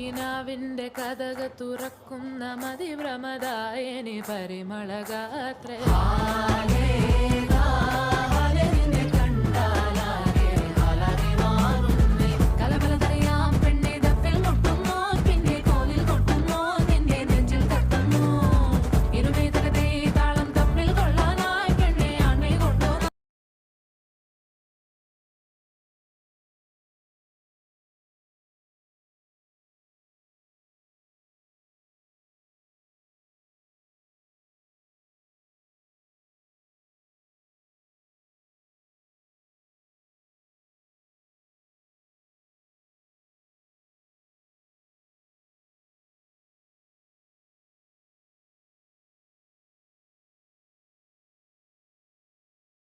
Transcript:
കിനാവിന്റെ കഥക തുറക്കുന്ന മതിഭ്രമദായനി പരിമളഗാത്രേ.